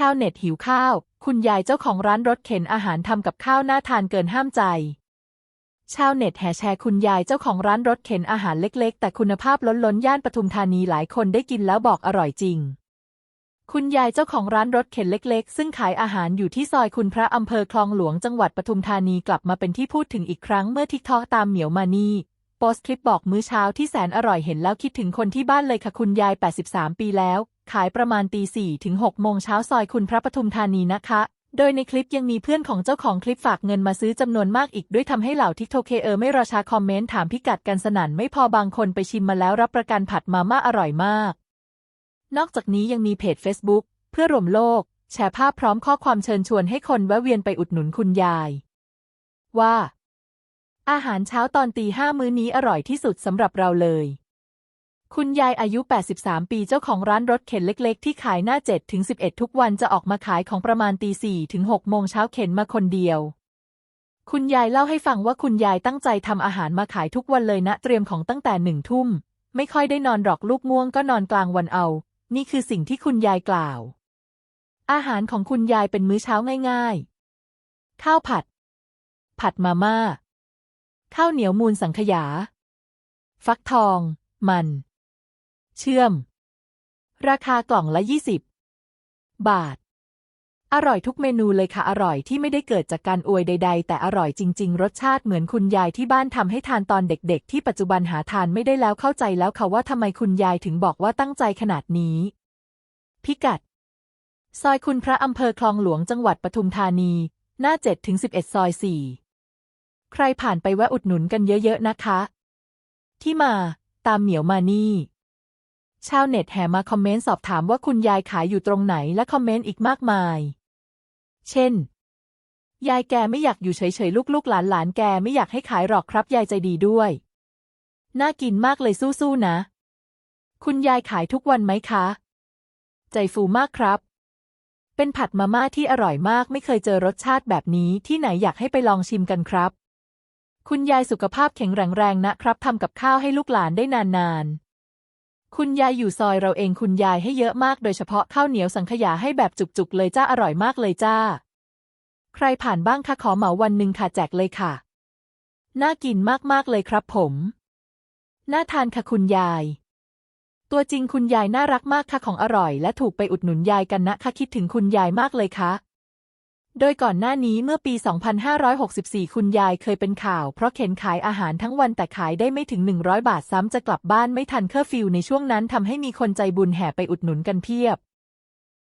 ชาวเน็ตหิวข้าว คุณยายเจ้าของร้านรถเข็นอาหารทำกับข้าวน่าทานเกินห้ามใจ ชาวเน็ตแห่แชร์คุณยายเจ้าของร้านรถเข็นอาหารเล็กๆ แต่คุณภาพล้นล้นย่านปทุมธานีหลายคนได้กินแล้วบอกอร่อยจริง คุณยายเจ้าของร้านรถเข็นเล็กๆ ซึ่งขายอาหารอยู่ที่ซอยคุณพระอำเภอคลองหลวงจังหวัดปทุมธานีกลับมาเป็นที่พูดถึงอีกครั้งเมื่อทิกทอกตามเหมียวมานีโพสต์คลิปบอกมื้อเช้าที่แสนอร่อยเห็นแล้วคิดถึงคนที่บ้านเลยค่ะคุณยาย 83 ปีแล้ว ขายประมาณตีสี่ถึง6โมงเช้าซอยคุณพระปทุมธานีนะคะ โดยในคลิปยังมีเพื่อนของเจ้าของคลิปฝากเงินมาซื้อจำนวนมากอีกด้วยทำให้เหล่าทิกโทเคเออไม่รอช้าคอมเมนต์ถามพิกัดกันสนั่นไม่พอบางคนไปชิมมาแล้วรับประกันผัดมาม่าอร่อยมาก นอกจากนี้ยังมีเพจ Facebook เพื่อรวมโลก แชร์ภาพพร้อมข้อความเชิญชวนให้คนแวะเวียนไปอุดหนุนคุณยาย ว่า อาหารเช้าตอนตีห้ามื้อนี้อร่อยที่สุดสำหรับเราเลย คุณยายอายุ 83 ปีเจ้าของร้านรถเข็นเล็ก ๆ ที่ขายหน้า7ถึง11 ทุกวันจะออกมาขายของประมาณตี4ถึง6โมงเช้าเข็นมาคนเดียว คุณยายเล่าให้ฟังว่าคุณยายตั้งใจทำอาหารมาขายทุกวันเลยนะ เตรียมของตั้งแต่หนึ่งทุ่ม ไม่ค่อยได้นอนหรอกลูกง่วงก็นอนกลางวันเอา นี่คือสิ่งที่คุณยายกล่าว อาหารของคุณยายเป็นมื้อเช้าง่าย ๆ ข้าวผัด ผัดมาม่า ข้าวเหนียวมูลสังขยา ฟักทอง มัน เชื่อม ราคากล่องละ 20 บาท อร่อยทุกเมนูเลยค่ะ อร่อยที่ไม่ได้เกิดจากการอวยใด ๆ แต่อร่อยจริง ๆ รสชาติเหมือนคุณยายที่บ้านทำให้ทานตอนเด็ก ๆ ที่ปัจจุบันหาทานไม่ได้แล้วเข้าใจแล้วค่ะว่าทำไมคุณยายถึงบอกว่าตั้งใจขนาดนี้ พิกัด ซอยคุณพระอำเภอคลองหลวงจังหวัดปทุมธานี หน้า7ถึง11 ซอย 4 ใครผ่านไปแวะอุดหนุนกันเยอะ ๆ นะคะ ที่มาตามเหมียวมานี่ ชาวเน็ตแห่มาคอมเมนต์สอบถามว่าคุณยายขายอยู่ตรงไหนและคอมเมนต์อีกมากมาย เช่น ยายแกไม่อยากอยู่เฉยๆ ลูกๆ หลานๆ แกไม่อยากให้ขายหรอกครับยายใจดีด้วย น่ากินมากเลยสู้ๆ นะ คุณยายขายทุกวันไหมคะ ใจฟูมากครับ เป็นผัดมาม่าที่อร่อยมากไม่เคยเจอรสชาติแบบนี้ที่ไหนอยากให้ไปลองชิมกันครับ คุณยายสุขภาพแข็งแรงแรงนะครับทำกับข้าวให้ลูกหลานได้นานๆ คุณยายอยู่ซอยเราเองคุณยายให้เยอะมากโดยเฉพาะข้าวเหนียวสังขยาให้แบบจุกๆเลยจ้าอร่อยมากเลยจ้า ใครผ่านบ้างคะขอเหมาวันหนึ่งค่ะแจกเลยค่ะ น่ากินมากๆเลยครับผม น่าทานค่ะคุณยาย ตัวจริงคุณยายน่ารักมากค่ะของอร่อย และถูกไปอุดหนุนยายกันนะคะคิดถึงคุณยายมากเลยค่ะ โดยก่อนหน้านี้เมื่อปี 2564 คุณยายเคยเป็นข่าว เพราะเข็นขายอาหารทั้งวันแต่ขายได้ไม่ถึง 100 บาทซ้ำจะกลับบ้านไม่ทันเคอร์ฟิวในช่วงนั้นทำให้มีคนใจบุญแห่ไปอุดหนุนกันเพียบ